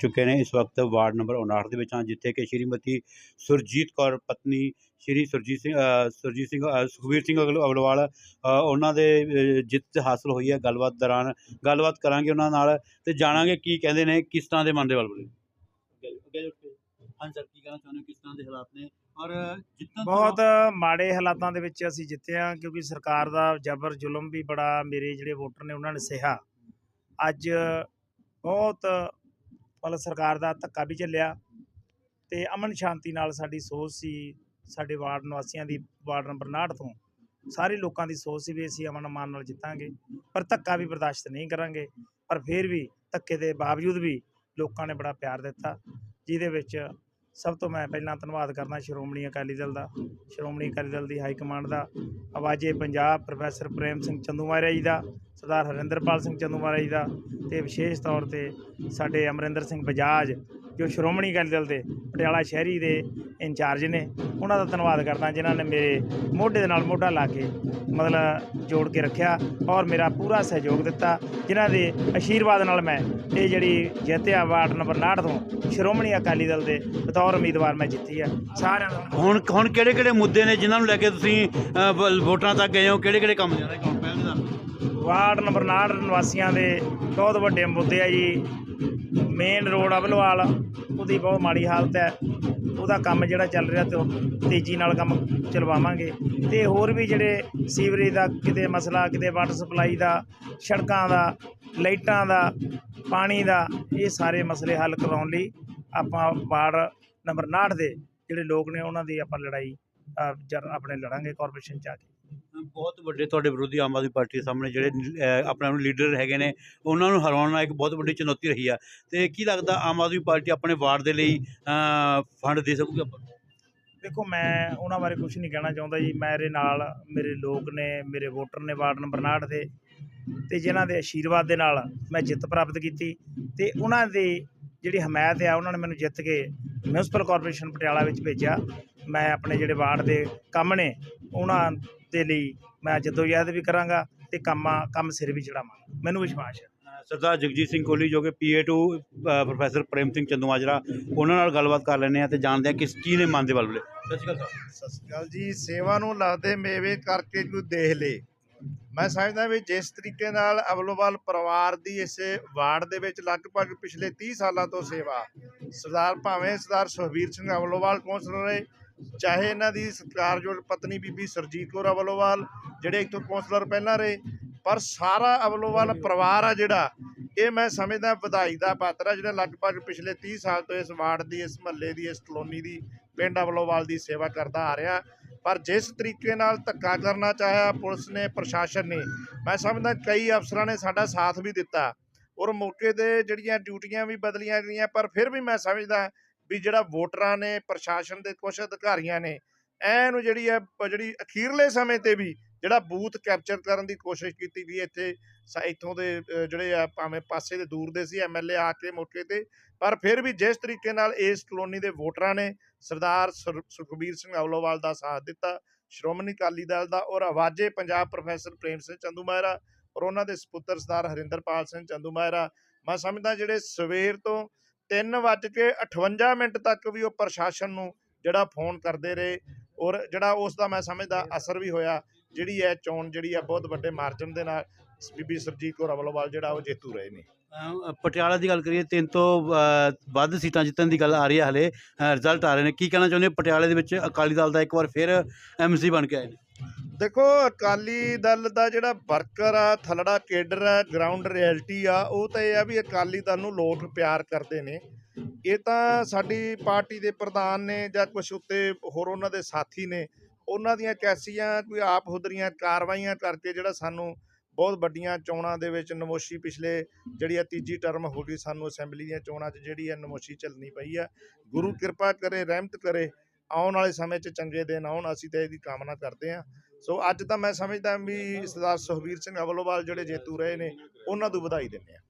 ਚੁੱਕੇ ਨੇ। ਇਸ ਵਕਤ ਵਾਰਡ ਨੰਬਰ 59 ਦੇ ਵਿੱਚ ਹਾਂ ਜਿੱਥੇ ਕਿ ਸ਼੍ਰੀਮਤੀ ਸੁਰਜੀਤ ਕੌਰ ਪਤਨੀ ਸ਼੍ਰੀ ਸੁਰਜੀਤ ਸਿੰਘ ਸੁਰਜੀਤ ਸਿੰਘ ਅ, ਸੁਖਬੀਰ ਸਿੰਘ ਅਗਲ- ਅਗਲਵਾਲ ਉਹਨਾਂ ਦੇ ਜਿੱਤ ਹਾਸਲ ਹੋਈ ਹੈ ਗੱਲਬਾਤ ਦੌਰਾਨ। ਗੱਲਬਾਤ ਕਰਾਂਗੇ ਉਹਨਾਂ ਨਾਲ ਤੇ ਜਾਣਾਂਗੇ ਕੀ ਕਹਿੰਦੇ ਨੇ ਕਿਸ ਤਰ੍ਹਾਂ ਦੇ ਮਨ ਦੇ ਵੱਲ ਹਾਂ ਸਰ ਕੀ ਕਹਿਣਾ ਚਾਹੁੰਦੇ ਹੋ? ਕਿਸ ਤਰ੍ਹਾਂ ਦੇ ਹਾਲਾਤ ਨੇ? ਔਰ ਬਹੁਤ ਮਾੜੇ ਹਾਲਾਤਾਂ ਦੇ ਵਿੱਚ ਅਸੀਂ ਜਿੱਤੇ ਹਾਂ ਕਿਉਂਕਿ ਸਰਕਾਰ ਦਾ ਜ਼ਬਰ ਜ਼ੁਲਮ ਵੀ ਬੜਾ ਮੇਰੇ ਜਿਹੜੇ ਵੋਟਰ ਨੇ ਉਹਨਾਂ ਨੇ ਸਹਿਆ। ਅੱਜ ਬਹੁਤ ਮਤਲਬ ਸਰਕਾਰ ਦਾ ਧੱਕਾ ਵੀ ਚੱਲਿਆ ਤੇ ਅਮਨ ਸ਼ਾਂਤੀ ਨਾਲ ਸਾਡੀ ਸੋਚ ਸੀ ਸਾਡੇ ਵਾਰਡ ਨਿਵਾਸੀਆਂ ਦੀ, ਵਾਰਡ ਨੰਬਰ 59 ਤੋਂ। ਸਾਰੇ ਲੋਕਾਂ ਦੀ ਸੋਚ ਸੀ ਵੀ ਅਸੀਂ ਅਮਨ ਅਮਾਨ ਨਾਲ ਜਿੱਤਾਂਗੇ, ਪਰ ਧੱਕਾ ਵੀ ਬਰਦਾਸ਼ਤ ਨਹੀਂ ਕਰਾਂਗੇ। ਪਰ ਫਿਰ ਵੀ ਧੱਕੇ ਦੇ ਬਾਵਜੂਦ ਵੀ ਲੋਕਾਂ ਨੇ ਬੜਾ ਪਿਆਰ ਦਿੱਤਾ, ਜਿਹਦੇ ਵਿੱਚ ਸਭ ਤੋਂ ਮੈਂ ਪਹਿਲਾਂ ਧੰਨਵਾਦ ਕਰਦਾ ਸ਼੍ਰੋਮਣੀ ਅਕਾਲੀ ਦਲ ਦਾ, ਸ਼੍ਰੋਮਣੀ ਅਕਾਲੀ ਦਲ ਦੀ ਹਾਈ ਕਮਾਂਡ ਦਾ, ਆਵਾਜ਼ੇ ਪੰਜਾਬ, ਪ੍ਰੋਫੈਸਰ ਪ੍ਰੇਮ ਸਿੰਘ ਚੰਦੂਮਾਰਿਆ ਜੀ ਦਾ, ਸਰਦਾਰ ਹਰਿੰਦਰਪਾਲ ਸਿੰਘ ਚੰਦੂਮਾਰਿਆ ਜੀ ਦਾ ਤੇ ਵਿਸ਼ੇਸ਼ ਤੌਰ ਤੇ ਸਾਡੇ ਅਮਰਿੰਦਰ ਸਿੰਘ ਬਜਾਜ, ਜੋ ਸ਼੍ਰੋਮਣੀ ਅਕਾਲੀ ਦਲ ਦੇ ਪਟਿਆਲਾ ਸ਼ਹਿਰੀ ਦੇ ਇੰਚਾਰਜ ਨੇ ਉਹਨਾਂ ਦਾ ਧੰਨਵਾਦ ਕਰਦਾ ਜਿਨ੍ਹਾਂ ਨੇ ਮੇਰੇ ਮੋਢੇ ਦੇ ਨਾਲ ਮੋਢਾ ਲਾ ਕੇ ਮਤਲਬ ਜੋੜ ਕੇ ਰੱਖਿਆ ਔਰ ਮੇਰਾ ਪੂਰਾ ਸਹਿਯੋਗ ਦਿੱਤਾ ਜਿਨ੍ਹਾਂ ਦੇ ਆਸ਼ੀਰਵਾਦ ਨਾਲ ਮੈਂ ਇਹ ਜਿਹੜੀ ਜਿੱਤਿਆ ਵਾਰਡ ਨੰਬਰ 59 ਤੋਂ ਸ਼੍ਰੋਮਣੀ ਅਕਾਲੀ ਦਲ ਦੇ ਬਤੌਰ ਉਮੀਦਵਾਰ ਮੈਂ ਜਿੱਤੀ ਆ। ਸਾਰਿਆਂ ਦਾ ਹੁਣ ਹੁਣ ਕਿਹੜੇ ਕਿਹੜੇ ਮੁੱਦੇ ਨੇ ਜਿਨ੍ਹਾਂ ਨੂੰ ਲੈ ਕੇ ਤੁਸੀਂ ਅ, ਵ- ਵੋਟਰਾਂ ਤੱਕ ਗਏ ਹੋ? ਕਿਹੜੇ ਕਿਹੜੇ ਕੰਮ ਨੇ ਕੌਣ ਪਹਿਲ ਦਾ? ਵਾਰਡ ਨੰਬਰ 59 ਨਿਵਾਸੀਆਂ ਦੇ ਬਹੁਤ ਵੱਡੇ ਮੁੱਦੇ ਆ ਜੀ। ਮੇਨ ਰੋਡ ਅਬਲਵਾਲ ਉਹਦੀ ਬਹੁਤ ਮਾੜੀ ਹਾਲਤ ਹੈ। ਉਹਦਾ ਕੰਮ ਜਿਹੜਾ ਚੱਲ ਰਿਹਾ ਤੇ ਉਹ ਤੇਜ਼ੀ ਨਾਲ ਕੰਮ ਚਲਵਾਵਾਂਗੇ। ਤੇ ਹੋਰ ਵੀ ਜਿਹੜੇ ਸੀਵਰੇਜ ਦਾ ਕਿਤੇ ਮਸਲਾ, ਕਿਤੇ ਵਾਟਰ ਸਪਲਾਈ ਦਾ, ਸੜਕਾਂ ਦਾ, ਲਾਈਟਾਂ ਦਾ, ਪਾਣੀ ਦਾ, ਇਹ ਸਾਰੇ ਮਸਲੇ ਹੱਲ ਕਰਾਉਣ ਲਈ ਆਪਾਂ ਵਾਰਡ ਨੰਬਰ 59 ਦੇ ਜਿਹੜੇ ਲੋਕ ਨੇ ਉਹਨਾਂ ਦੀ ਆਪਾਂ ਲੜਾਈ ਆਪਣੇ ਲੜਾਂਗੇ ਕਾਰਪੋਰੇਸ਼ਨ ਚ ਆ ਕੇ। ਬਹੁਤ ਵੱਡੇ ਤੁਹਾਡੇ ਵਿਰੋਧੀ ਆਮ ਆਦਮੀ ਪਾਰਟੀ ਦੇ ਸਾਹਮਣੇ ਜਿਹੜੇ ਅ, ਆਪਣੇ ਨੂੰ ਲੀਡਰ ਹੈਗੇ ਨੇ ਉਹਨਾਂ ਨੂੰ ਹਰਾਉਣਾ ਇੱਕ ਬਹੁਤ ਵੱਡੀ ਚੁਣੌਤੀ ਰਹੀ ਆ। ਤੇ ਕੀ ਲੱਗਦਾ ਆਮ ਆਦਮੀ ਪਾਰਟੀ ਆਪਣੇ ਵਾਰਡ ਦੇ ਲਈ ਅ, ਫੰਡ ਦੇ ਸਕੂਗੀ ਆਪਾਂ ਨੂੰ? ਦੇਖੋ ਮੈਂ ਉਹਨਾਂ ਬਾਰੇ ਕੁਝ ਨਹੀਂ ਕਹਿਣਾ ਚਾਹੁੰਦਾ ਜੀ। ਮੇਰੇ ਨਾਲ ਮੇਰੇ ਲੋਕ ਨੇ ਮੇਰੇ ਵੋਟਰ ਨੇ ਵਾਰਡ ਨੰਬਰ 59 ਦੇ। ਤੇ ਜਿਨ੍ਹਾਂ ਦੇ ਆਸ਼ੀਰਵਾਦ ਦੇ ਨਾਲ ਮੈਂ ਜਿੱਤ ਪ੍ਰਾਪਤ ਕੀਤੀ। ਤੇ ਉਹਨਾਂ ਦੀ ਜਿਹੜੀ ਹਮਾਇਤ ਆ ਉਹਨਾਂ ਨੇ ਮੈਨੂੰ ਜਿੱਤ ਕੇ ਮਿਊਨਿਸਪਲ ਕਾਰਪੋਰੇਸ਼ਨ ਪਟਿਆਲਾ ਵਿੱਚ ਭੇਜਿਆ। ਮੈਂ ਆਪਣੇ ਜਿਹੜੇ ਵਾਰਡ ਦੇ ਕੰਮ ਨੇ ਉਹਨਾਂ ਦੇ ਲਈ ਮੈਂ ਜਦੋਜਹਿਦ ਵੀ ਕਰਾਂਗਾ ਤੇ ਕੰਮਾਂ ਕੰਮ ਸਿਰ ਵੀ ਚੜਾਵਾਂਗਾ। ਮੈਨੂੰ ਵਿਸ਼ਵਾਸ ਹੈ। ਸਰਦਾਰ ਜਗਜੀਤ ਸਿੰਘ ਕੋਹਲੀ ਜੋ ਕਿ ਪੀਏ2 ਪ੍ਰੋਫੈਸਰ ਪ੍ਰੇਮ ਸਿੰਘ ਚੰਦੂਮਾਜਰਾ ਉਹਨਾਂ ਨਾਲ ਗੱਲਬਾਤ ਕਰ ਲੈਂਦੇ ਆ ਤੇ ਜਾਣਦੇ ਆ ਕਿਸ ਕੀ ਨੇ ਮਨ ਦੇ ਵੱਲ ਵੱਲੇ ਸਤਿ ਸ਼੍ਰੀ ਅਕਾਲ ਸਤਿ ਸ਼੍ਰੀ ਅਕਾਲ ਜੀ। ਸੇਵਾ ਨੂੰ ਲੱਗਦੇ ਮੇਵੇ ਕਰਕੇ ਕੋਈ ਦੇਖ ਲੇ। ਮੈਂ ਸਮਝਦਾ ਵੀ ਜਿਸ ਤਰੀਕੇ ਨਾਲ ਅਬਲੋਵਾਲ ਪਰਿਵਾਰ ਦੀ ਇਸ ਵਾਰਡ ਦੇ ਵਿੱਚ ਲਗਭਗ ਪਿਛਲੇ 30 ਸਾਲਾਂ ਤੋਂ ਸੇਵਾ ਸਰਦਾਰ ਭਾਵੇਂ ਸਰਦਾਰ ਸੁਖਬੀਰ ਸਿੰਘ ਅਬਲੋਵਾਲ ਕੌਂਸਲਰ ਰਹੇ ਚਾਹੇ ਇਹਨਾਂ ਦੀ ਸਤਿਕਾਰਯੋਗ ਪਤਨੀ ਬੀਬੀ ਸਰਜੀਤ ਕੌਰ ਅਵਲੋਵਾਲ, ਜਿਹੜੇ ਇੱਥੋਂ ਕੌਂਸਲਰ ਪਹਿਲਾਂ ਰਹੇ, ਪਰ ਸਾਰਾ ਅਵਲੋਵਾਲ ਪਰਿਵਾਰ ਆ ਜਿਹੜਾ, ਇਹ ਮੈਂ ਸਮਝਦਾ ਵਧਾਈ ਦਾ ਪਾਤਰ ਆ ਜਿਹੜਾ ਲਗਭਗ ਪਿਛਲੇ 30 ਸਾਲ ਤੋਂ ਇਸ ਵਾਰਡ ਦੀ, ਇਸ ਮਹੱਲੇ ਦੀ, ਇਸ ਕਲੋਨੀ ਦੀ, ਪਿੰਡ ਅਵਲੋਵਾਲ ਦੀ ਸੇਵਾ ਕਰਦਾ ਆ ਰਿਹਾ। ਪਰ ਜਿਸ ਤਰੀਕੇ ਨਾਲ ਧੱਕਾ ਕਰਨਾ ਚਾਹਿਆ ਪੁਲਿਸ ਨੇ, ਪ੍ਰਸ਼ਾਸਨ ਨੇ, ਮੈਂ ਸਮਝਦਾ ਕਈ ਅਫਸਰਾਂ ਨੇ ਸਾਡਾ ਸਾਥ ਵੀ ਦਿੱਤਾ। ਔਰ ਮੌਕੇ ਤੇ ਜਿਹੜੀਆਂ ਡਿਊਟੀਆਂ ਵੀ ਬਦਲੀਆਂ ਗਈਆਂ, ਪਰ ਫਿਰ ਵੀ ਮੈਂ ਸਮਝਦਾ ਵੀ ਜਿਹੜਾ ਵੋਟਰਾਂ ਨੇ, ਪ੍ਰਸ਼ਾਸਨ ਦੇ ਕੁਝ ਅਧਿਕਾਰੀਆਂ ਨੇ ਐ ਨੂੰ ਜਿਹੜੀ ਹੈ ਜਿਹੜੀ ਅਖੀਰਲੇ ਸਮੇਂ ਤੇ ਵੀ ਜਿਹੜਾ ਬੂਥ ਕੈਪਚਰ ਕਰਨ ਦੀ ਕੋਸ਼ਿਸ਼ ਕੀਤੀ ਵੀ ਇੱਥੇ ਸ- ਇੱਥੋਂ ਦੇ ਜਿਹੜੇ ਆ ਭਾਵੇਂ ਪਾਸੇ ਦੇ ਦੂਰ ਦੇ ਸੀ ਐਮਐਲਏ ਆ ਕੇ ਮੌਕੇ ਤੇ, ਪਰ ਫਿਰ ਵੀ ਜਿਸ ਤਰੀਕੇ ਨਾਲ ਇਸ ਕਲੋਨੀ ਦੇ ਵੋਟਰਾਂ ਨੇ ਸਰਦਾਰ ਸੁਰ- ਸੁਖਬੀਰ ਸਿੰਘ ਔਲੋਵਾਲ ਦਾ ਸਾਥ ਦਿੱਤਾ, ਸ਼੍ਰੋਮਣੀ ਅਕਾਲੀ ਦਲ ਦਾ ਔਰ ਆਵਾਜ਼ੇ ਪੰਜਾਬ ਪ੍ਰੋਫੈਸਰ ਪ੍ਰੇਮ ਸਿੰਘ ਚੰਦੂ ਮਹਿਰਾ ਔਰ ਉਹਨਾਂ ਦੇ ਸਪੁੱਤਰ ਸਰਦਾਰ ਹਰਿੰਦਰਪਾਲ ਸਿੰਘ ਚੰਦੂ ਮਹਿਰਾ, ਮੈਂ ਸਮਝਦਾ ਜਿਹੜੇ ਸਵੇਰ ਤੋਂ 3:58 ਮਿੰਟ ਤੱਕ ਵੀ ਉਹ ਪ੍ਰਸ਼ਾਸਨ ਨੂੰ ਜਿਹੜਾ ਫੋਨ ਕਰਦੇ ਰਹੇ ਔਰ ਜਿਹੜਾ ਉਸ ਦਾ ਮੈਂ ਸਮਝਦਾ ਅਸਰ ਵੀ ਹੋਇਆ ਜਿਹੜੀ ਹੈ ਚੋਣ ਜਿਹੜੀ ਆ ਬਹੁਤ ਵੱਡੇ ਮਾਰਜਨ ਦੇ ਨਾਲ ਬੀਬੀ ਸਰਜੀਤ ਕੌਰ ਅਵਲੋਵਾਲ ਜਿਹੜਾ ਉਹ ਜੇਤੂ ਰਹੇ ਨੇ। ਅ, ਪਟਿਆਲਾ ਦੀ ਗੱਲ ਕਰੀਏ ਤਿੰਨ ਤੋਂ ਵੱਧ ਸੀਟਾਂ ਜਿੱਤਣ ਦੀ ਗੱਲ ਆ ਰਹੀ ਹੈ ਹਲੇ ਰਿਜ਼ਲਟ ਆ ਰਹੇ ਨੇ। ਕੀ ਕਹਿਣਾ ਚਾਹੁੰਦੇ ਹੋ? ਪਟਿਆਲੇ ਦੇ ਵਿੱਚ ਅਕਾਲੀ ਦਲ ਦਾ ਇੱਕ ਵਾਰ ਫਿਰ ਐਮਸੀ ਬਣ ਕੇ ਆਏ ਨੇ। ਦੇਖੋ, ਅਕਾਲੀ ਦਲ ਦਾ ਜਿਹੜਾ ਵਰਕਰ ਆ, ਥਲੜਾ ਕੇਡਰ ਆ ਗਰਾਊਂਡ ਰਿਐਲਿਟੀ ਆ, ਉਹ ਤਾਂ ਇਹ ਆ ਵੀ ਅਕਾਲੀ ਦਲ ਨੂੰ ਲੋਕ ਪਿਆਰ ਕਰਦੇ ਨੇ। ਇਹ ਤਾਂ ਸਾਡੀ ਪਾਰਟੀ ਦੇ ਪ੍ਰਧਾਨ ਨੇ ਜਾਂ ਕੁਝ ਉੱਤੇ ਹੋਰ ਉਹਨਾਂ ਦੇ ਸਾਥੀ ਨੇ, ਉਹਨਾਂ ਦੀਆਂ ਕੈਸੀਆਂ, ਕੋਈ ਆਪ ਹੁਦਰੀਆਂ ਕਾਰਵਾਈਆਂ ਕਰਕੇ ਜਿਹੜਾ ਸਾਨੂੰ ਬਹੁਤ ਵੱਡੀਆਂ ਚੋਣਾਂ ਦੇ ਵਿੱਚ ਨਮੋਸ਼ੀ ਪਿਛਲੇ ਜਿਹੜੀ ਆ ਤੀਜੀ ਟਰਮ ਹੋ ਗਈ, ਸਾਨੂੰ ਅਸੈਂਬਲੀ ਦੀਆਂ ਚੋਣਾਂ 'ਚ ਜਿਹੜੀ ਆ ਨਮੋਸ਼ੀ ਚੱਲਣੀ ਪਈ ਆ। ਗੁਰੂ ਕਿਰਪਾ ਕਰੇ, ਰਹਿਮਤ ਕਰੇ ਆਉਣ ਵਾਲੇ ਸਮੇਂ 'ਚ ਚੰਗੇ ਦਿਨ ਆਉਣ ਅਸੀਂ ਤਾਂ ਇਹਦੀ ਕਾਮਨਾ ਕਰਦੇ ਹਾਂ। ਸੋ ਅੱਜ ਤਾਂ ਮੈਂ ਸਮਝਦਾ ਵੀ ਸਰਦਾਰ ਸੁਖਬੀਰ ਸਿੰਘ ਅਵਲੋਵਾਲ ਜਿਹੜੇ ਜੇਤੂ ਰਹੇ ਨੇ ਉਹਨਾਂ ਨੂੰ ਵਧਾਈ ਦਿੰਦੇ ਆ